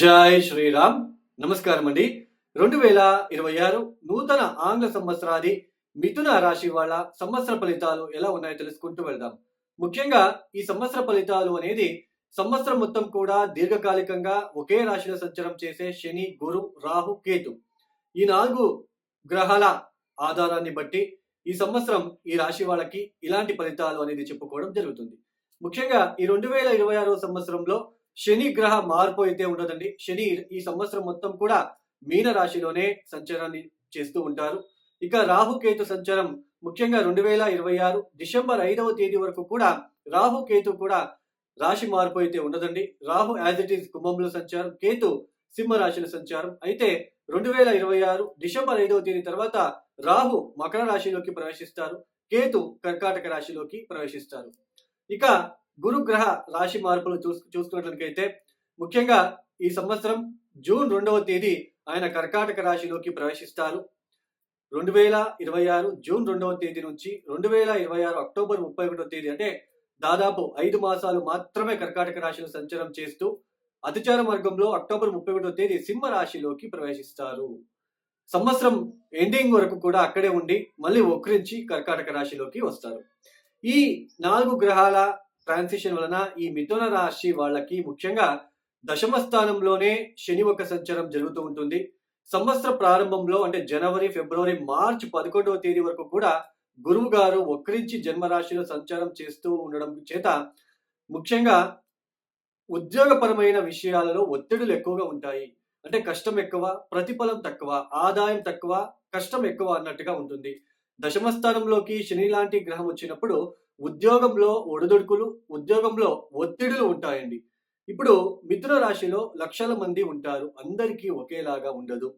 జై శ్రీరామ్. నమస్కారం అండి రెండు వేల ఇరవై ఆరు నూతన ఆంగ్ల సంవత్సరాది మిథున రాశి వాళ్ళ సంవత్సర ఫలితాలు ఎలా ఉన్నాయో తెలుసుకుంటూ వెళ్దాం. ముఖ్యంగా ఈ సంవత్సర ఫలితాలు అనేది సంవత్సరం మొత్తం కూడా దీర్ఘకాలికంగా ఒకే రాశిలో సంచారం చేసే శని గురు రాహు కేతు. ఈ నాలుగు గ్రహాల ఆధారాన్ని బట్టి ఈ సంవత్సరం ఈ రాశి వాళ్ళకి ఇలాంటి ఫలితాలు అనేది చెప్పుకోవడం జరుగుతుంది. ముఖ్యంగా ఈ రెండు వేల ఇరవై ఆరో సంవత్సరంలో శని గ్రహ మార్పు అయితే ఉండదండి. శని ఈ సంవత్సరం మొత్తం కూడా మీన రాశిలోనే సంచారాన్ని చేస్తూ ఉంటారు. ఇక రాహుకేతు సంచారం ముఖ్యంగా రెండు వేల ఇరవై ఆరు డిసెంబర్ ఐదవ తేదీ వరకు కూడా రాహుకేతు కూడా రాశి మార్పు అయితే ఉండదండి. రాహు యాజ్ ఇట్ ఈస్ కుంభంలో సంచారం కేతు సింహ రాశిలో సంచారం. అయితే రెండు వేల ఇరవై ఆరు డిసెంబర్ ఐదవ తేదీ తర్వాత రాహు మకర రాశిలోకి ప్రవేశిస్తారు. కేతు కర్కాటక రాశిలోకి ప్రవేశిస్తారు. ఇక గురుగ్రహ రాశి మార్పులు చూసు చూసుకున్నట్లయితే ముఖ్యంగా ఈ సంవత్సరం జూన్ రెండవ తేదీ ఆయన కర్కాటక రాశిలోకి ప్రవేశిస్తారు. రెండు వేల ఇరవై ఆరు జూన్ రెండవ తేదీ నుంచి రెండు వేల ఇరవై ఆరు అక్టోబర్ ముప్పై ఒకటో తేదీ అంటే దాదాపు ఐదు మాసాలు మాత్రమే కర్కాటక రాశిలో సంచారం చేస్తూ అతిచార మార్గంలో అక్టోబర్ ముప్పై ఒకటో తేదీ సింహ రాశిలోకి ప్రవేశిస్తారు. సంవత్సరం ఎండింగ్ వరకు కూడా అక్కడే ఉండి మళ్ళీ వక్రించి కర్కాటక రాశిలోకి వస్తారు. ఈ నాలుగు గ్రహాల ట్రాన్సిషన్ వలన ఈ మిథున రాశి వాళ్ళకి ముఖ్యంగా దశమ స్థానంలోనే శని ఒక సంచారం జరుగుతూ ఉంటుంది. సంవత్సర ప్రారంభంలో అంటే జనవరి ఫిబ్రవరి మార్చి పదకొండవ తేదీ వరకు కూడా గురువు గారు వక్రించి జన్మరాశిలో సంచారం చేస్తూ ఉండడం చేత ముఖ్యంగా ఉద్యోగపరమైన విషయాలలో ఒత్తిడులు ఎక్కువగా ఉంటాయి. అంటే కష్టం ఎక్కువ ప్రతిఫలం తక్కువ ఆదాయం తక్కువ కష్టం ఎక్కువ అన్నట్టుగా ఉంటుంది. దశమ స్థానంలోకి శని లాంటి గ్రహం వచ్చినప్పుడు ఉద్యోగంలో ఒడిదుడుకులు ఉద్యోగంలో ఒత్తిడులు ఉంటాయండి. ఇప్పుడు మిథున రాశిలో లక్షల మంది ఉంటారు. అందరికీ ఒకేలాగా ఉండదు.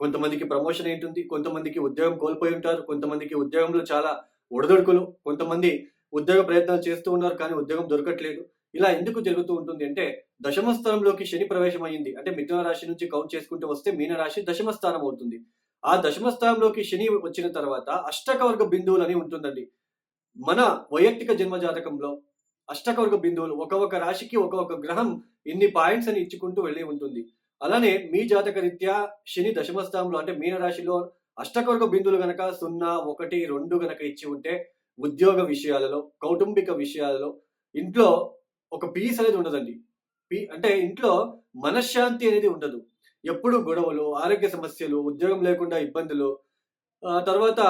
కొంతమందికి ప్రమోషన్ ఏంటుంది? కొంతమందికి ఉద్యోగం కోల్పోయి ఉంటారు. కొంతమందికి ఉద్యోగంలో చాలా ఒడిదుడుకులు కొంతమంది ఉద్యోగ ప్రయత్నాలు చేస్తూ ఉన్నారు కానీ ఉద్యోగం దొరకట్లేదు. ఇలా ఎందుకు జరుగుతూ ఉంటుంది అంటే దశమ స్థానంలోకి శని ప్రవేశం అయ్యింది అంటే మిథున రాశి నుంచి కౌంట్ చేసుకుంటూ వస్తే మీన రాశి దశమ స్థానం అవుతుంది. ఆ దశమ స్థానంలోకి శని వచ్చిన తర్వాత అష్టకవర్గ బిందువులు అని ఉంటుందండి. మన వైయక్తిక జన్మ జాతకంలో అష్టకవర్గ బిందువులు ఒక్కొక్క రాశికి ఒక్కొక్క గ్రహం ఇన్ని పాయింట్స్ అని ఇచ్చుకుంటూ వెళ్ళి ఉంటుంది. అలానే మీ జాతక రీత్యా శని దశమ స్థానంలో అంటే మీన రాశిలో అష్టకవర్గ బిందువులు గనక సున్నా ఒకటి రెండు గనక ఇచ్చి ఉంటే ఉద్యోగ విషయాలలో కౌటుంబిక విషయాలలో ఇంట్లో ఒక పీస్ అనేది ఉండదండి. పీ అంటే ఇంట్లో మనశ్శాంతి అనేది ఉండదు. ఎప్పుడు గొడవలు ఆరోగ్య సమస్యలు ఉద్యోగం లేకుండా ఇబ్బందులు ఆ తర్వాత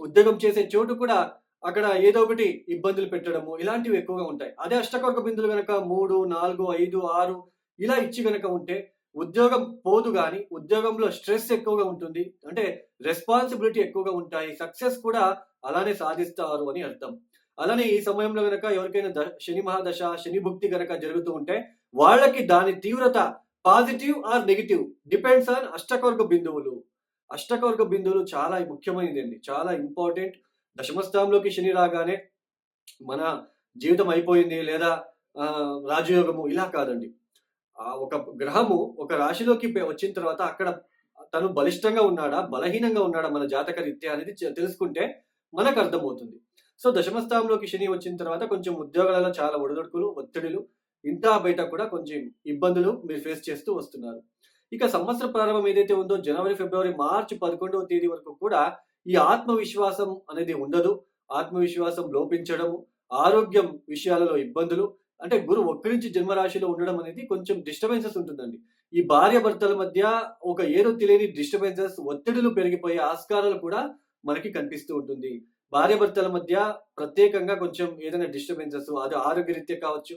ఉద్యోగం చేసే చోటు కూడా అక్కడ ఏదో ఒకటి ఇబ్బందులు పెట్టడము ఇలాంటివి ఎక్కువగా ఉంటాయి. అదే అష్టకవర్గ బిందులు కనుక మూడు నాలుగు ఐదు ఆరు ఇలా ఇచ్చి కనుక ఉంటే ఉద్యోగం పోదు కానీ ఉద్యోగంలో స్ట్రెస్ ఎక్కువగా ఉంటుంది. అంటే రెస్పాన్సిబిలిటీ ఎక్కువగా ఉంటాయి. సక్సెస్ కూడా అలానే సాధిస్తారు అని అర్థం. అలానే ఈ సమయంలో కనుక ఎవరికైనా శని మహాదశ శని భుక్తి గనక జరుగుతూ ఉంటే వాళ్ళకి దాని తీవ్రత positive or negative depends on అష్టకవర్గ బిందువులు. అష్టకవర్గ బిందువులు చాలా ముఖ్యమైనది అండి చాలా ఇంపార్టెంట్. దశమస్థానంలోకి శని రాగానే మన జీవితం అయిపోయింది లేదా రాజయోగము ఇలా కాదండి. ఒక గ్రహము ఒక రాశిలోకి వచ్చిన తర్వాత అక్కడ తను బలిష్టంగా ఉన్నాడా బలహీనంగా ఉన్నాడా మన జాతక రీత్యా అనేది తెలుసుకుంటే మనకు అర్థమవుతుంది. సో దశమస్థానంలోకి శని వచ్చిన తర్వాత కొంచెం ఉద్యోగాలలో చాలా ఒడిదొడుకులు ఒత్తిడిలు ఇంటా బయట కూడా కొంచెం ఇబ్బందులు మీరు ఫేస్ చేస్తూ వస్తున్నారు. ఇక సంవత్సర ప్రారంభం ఏదైతే ఉందో జనవరి ఫిబ్రవరి మార్చి పదకొండవ తేదీ వరకు కూడా ఈ ఆత్మవిశ్వాసం అనేది ఉండదు. ఆత్మవిశ్వాసం లోపించడము ఆరోగ్యం విషయాలలో ఇబ్బందులు అంటే గురు నుంచి జన్మరాశిలో ఉండడం అనేది కొంచెం డిస్టర్బెన్సెస్ ఉంటుందండి. ఈ భార్య భర్తల మధ్య ఒక ఏదో తెలియని డిస్టర్బెన్సెస్ ఒత్తిడులు పెరిగిపోయే ఆస్కారాలు కూడా మనకి కనిపిస్తూ ఉంటుంది. భార్య భర్తల మధ్య ప్రత్యేకంగా కొంచెం ఏదైనా డిస్టర్బెన్సెస్ అది ఆరోగ్యరీత్యా కావచ్చు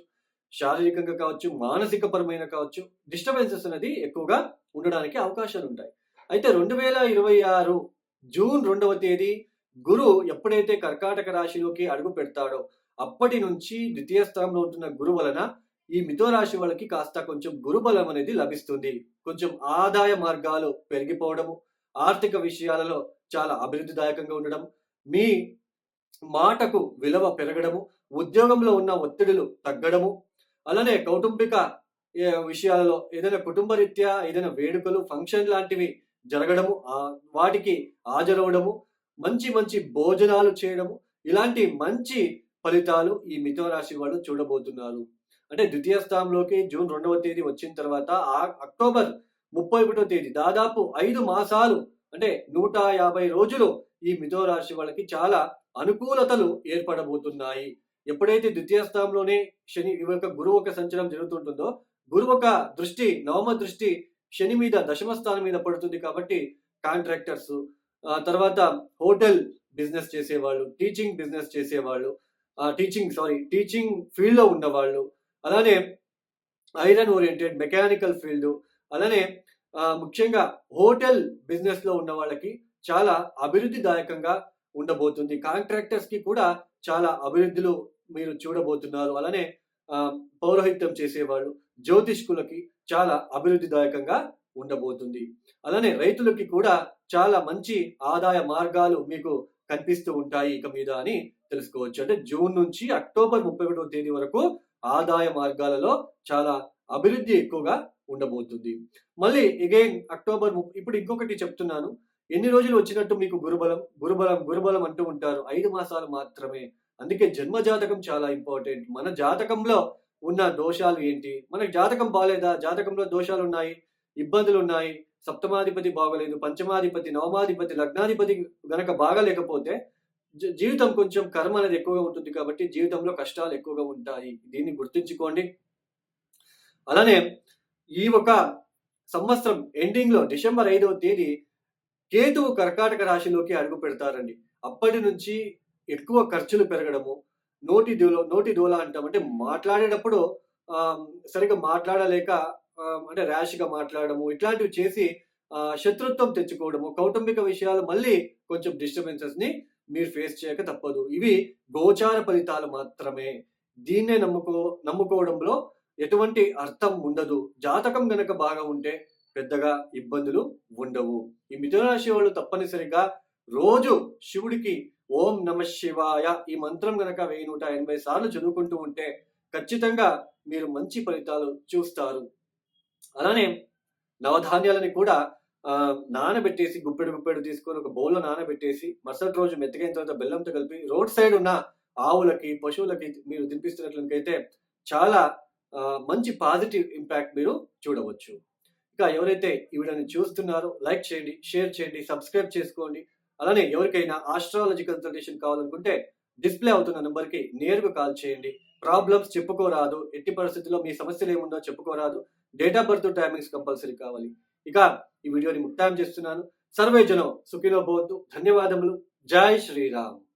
శారీరకంగా కావచ్చు మానసిక పరమైన కావచ్చు డిస్టర్బెన్సెస్ అనేది ఎక్కువగా ఉండడానికి అవకాశాలు ఉంటాయి. అయితే రెండు వేల ఇరవై ఆరు జూన్ రెండవ తేదీ గురు ఎప్పుడైతే కర్కాటక రాశిలోకి అడుగు పెడతాడో అప్పటి నుంచి ద్వితీయ స్థానంలో ఉంటున్న గురు వలన ఈ మిథో రాశి వాళ్ళకి కాస్త కొంచెం గురుబలం అనేది లభిస్తుంది. కొంచెం ఆదాయ మార్గాలు పెరిగిపోవడము ఆర్థిక విషయాలలో చాలా అభివృద్ధిదాయకంగా ఉండడం మీ మాటకు విలువ పెరగడము ఉద్యోగంలో ఉన్న ఒత్తిడులు తగ్గడము అలానే కౌటుంబిక విషయాలలో ఏదైనా కుటుంబ రీత్యా ఏదైనా వేడుకలు ఫంక్షన్ లాంటివి జరగడము ఆ, వాటికి హాజరవడము మంచి మంచి భోజనాలు చేయడము ఇలాంటి మంచి ఫలితాలు ఈ మిథున రాశి వాళ్ళు చూడబోతున్నారు. అంటే ద్వితీయ స్థానంలోకి జూన్ రెండవ తేదీ వచ్చిన తర్వాత ఆ అక్టోబర్ ముప్పై ఒకటో తేదీ దాదాపు ఐదు మాసాలు అంటే నూట యాభై రోజులు ఈ మిథున రాశి వాళ్ళకి చాలా అనుకూలతలు ఏర్పడబోతున్నాయి. ఎప్పుడైతే ద్వితీయ స్థానంలోనే శని ఈ యొక్క గురువు ఒక సంచలనం జరుగుతుంటుందో గురువు ఒక దృష్టి నవమ దృష్టి శని మీద దశమ స్థానం మీద పడుతుంది కాబట్టి కాంట్రాక్టర్స్ తర్వాత హోటల్ బిజినెస్ చేసేవాళ్ళు టీచింగ్ బిజినెస్ చేసేవాళ్ళు టీచింగ్ సారీ టీచింగ్ ఫీల్డ్లో ఉన్నవాళ్ళు అలానే ఐరన్ ఓరియంటెడ్ మెకానికల్ ఫీల్డ్ అలానే ముఖ్యంగా హోటల్ బిజినెస్లో ఉన్న వాళ్ళకి చాలా అభివృద్ధిదాయకంగా ఉండబోతుంది. కాంట్రాక్టర్స్కి కూడా చాలా అభివృద్ధిలో మీరు చూడబోతున్నారు. అలానే పౌరోహిత్యం చేసేవాళ్ళు జ్యోతిష్కులకి చాలా అభివృద్ధిదాయకంగా ఉండబోతుంది. అలానే రైతులకి కూడా చాలా మంచి ఆదాయ మార్గాలు మీకు కనిపిస్తూ ఉంటాయి ఇక మీద అని తెలుసుకోవచ్చు. అంటే జూన్ నుంచి అక్టోబర్ ముప్పై ఒకటో తేదీ వరకు ఆదాయ మార్గాలలో చాలా అభివృద్ధి ఎక్కువగా ఉండబోతుంది. మళ్ళీ అగైన్ అక్టోబర్ ఇప్పుడు ఇంకొకటి చెప్తున్నాను. ఎన్ని రోజులు వచ్చినట్టు మీకు గురుబలం గురుబలం గురుబలం అంటూ ఉంటారు? ఐదు మాసాలు మాత్రమే. అందుకే జన్మ జాతకం చాలా ఇంపార్టెంట్. మన జాతకంలో ఉన్న దోషాలు ఏంటి? మన జాతకం బాగాలేదా జాతకంలో దోషాలు ఉన్నాయి ఇబ్బందులు ఉన్నాయి సప్తమాధిపతి బాగలేదు పంచమాధిపతి నవమాధిపతి లగ్నాధిపతి గనక బాగలేకపోతే జీవితం కొంచెం కర్మ అనేది ఎక్కువగా ఉంటుంది కాబట్టి జీవితంలో కష్టాలు ఎక్కువగా ఉంటాయి. దీన్ని గుర్తుంచుకోండి. అలానే ఈ ఒక సంవత్సరం ఎండింగ్లో డిసెంబర్ ఐదవ తేదీ కేతువు కర్కాటక రాశిలోకి అడుగు పెడతారండి. అప్పటి నుంచి ఎక్కువ ఖర్చులు పెరగడము నోటి దూల నోటి దూల అంటాం. అంటే మాట్లాడేటప్పుడు సరిగ్గా మాట్లాడలేక అంటే ర్యాష్గా మాట్లాడము ఇట్లాంటివి చేసి శత్రుత్వం తెచ్చుకోవడము కౌటుంబిక విషయాలు మళ్ళీ కొంచెం డిస్టర్బెన్సెస్ని మీరు ఫేస్ చేయక తప్పదు. ఇవి గోచార ఫలితాలు మాత్రమే. దీన్నే నమ్ముకో నమ్ముకోవడంలో ఎటువంటి అర్థం ఉండదు. జాతకం గనక బాగా ఉంటే పెద్దగా ఇబ్బందులు ఉండవు. ఈ మిథునరాశి వాళ్ళు తప్పనిసరిగా రోజు శివుడికి ఓం నమ శివాయ. ఈ మంత్రం గనక వెయ్యి నూట ఎనభై సార్లు చదువుకుంటూ ఉంటే ఖచ్చితంగా మీరు మంచి ఫలితాలు చూస్తారు. అలానే నవధాన్యాలని కూడా నానబెట్టేసి గుప్పెడు గుప్పెడు తీసుకొని ఒక బౌల్లో నానబెట్టేసి మరుసటి రోజు మెత్తగైన తర్వాత బెల్లంతో కలిపి రోడ్ సైడ్ ఉన్న ఆవులకి పశువులకి మీరు తినిపిస్తున్నట్లయితే చాలా మంచి పాజిటివ్ ఇంపాక్ట్ మీరు చూడవచ్చు. ఇంకా ఎవరైతే ఈ వీడియోని చూస్తున్నారో లైక్ చేయండి షేర్ చేయండి సబ్స్క్రైబ్ చేసుకోండి. అలానే ఎవరికైనా ఆస్ట్రాలజీ కన్సల్టేషన్ కావాలనుకుంటే డిస్ప్లే అవుతున్న నెంబర్కి నేరుగా కాల్ చేయండి. ప్రాబ్లమ్స్ చెప్పుకోరాదు. ఎట్టి పరిస్థితుల్లో మీ సమస్యలు ఏముందో చెప్పుకోరాదు. Date of birth timings compulsory కావాలి. ఇక ఈ వీడియోని ముక్తాయం చేస్తున్నాను. సర్వే జనం సుఖినో ధన్యవాదములు. జై శ్రీరామ్.